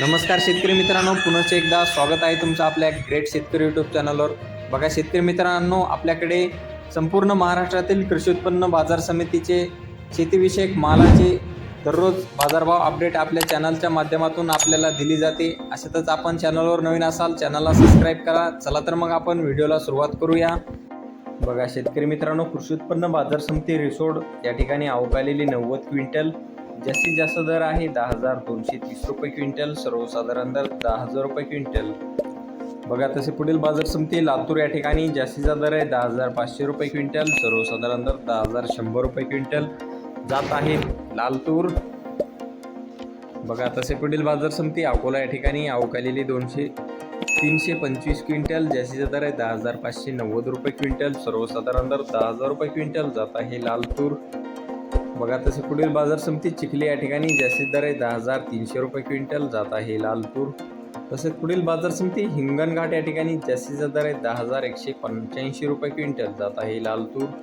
नमस्कार शेतकरी मित्रांनो पुनश्च एकदा स्वागत आहे तुमचं आपल्या ग्रेट शेतकरी यूट्यूब चॅनलवर बघा शेतकरी मित्रांनो आपल्याकडे संपूर्ण महाराष्ट्रातील कृषी उत्पन्न बाजार समितीचे शेतीविषयक मालाचे दररोज बाजारभाव अपडेट आपल्या चॅनलच्या माध्यमातून आपल्याला दिली जाते. अशातच आपण चॅनलवर नवीन असाल चॅनलला सबस्क्राईब करा. चला तर मग आपण व्हिडिओला सुरुवात करूया. बघा शेतकरी मित्रांनो कृषी उत्पन्न बाजार समिती रिसोड या ठिकाणी आवक आलेली नव्वद क्विंटल. जास्तीत जास्त दर आहे दहा हजार दोनशे तीस रुपये क्विंटल सर्वसाधारण दर दहा हजार रुपये क्विंटल. बघा तसे पुढील बाजार समिती लातूर या ठिकाणी जास्तीचा दर आहे दहा हजार पाचशे रुपये क्विंटल सर्वसाधारण दर दहा हजार शंभर रुपये क्विंटल. जात आहे लालतूर बघा तसे पुढील बाजार समिती अकोला या ठिकाणी अवकालेली दोनशे तीनशे पंचवीस क्विंटल जास्तीचा दर आहे दहा हजार पाचशे नव्वद रुपये क्विंटल सर्वसाधारण दर दहा हजार रुपये क्विंटल. जात आहे लालतूर बघा तसे पुढील बाजार समिती चिखली या ठिकाणी जास्तीत दर आहे दहा हजार तीनशे रुपये क्विंटल जात आहे लालपूर. तसेच पुढील बाजार समिती हिंगणघाट या ठिकाणी जास्तीचा दर आहे दहा हजार एकशे पंच्याऐंशी रुपये क्विंटल जात आहे लालतूर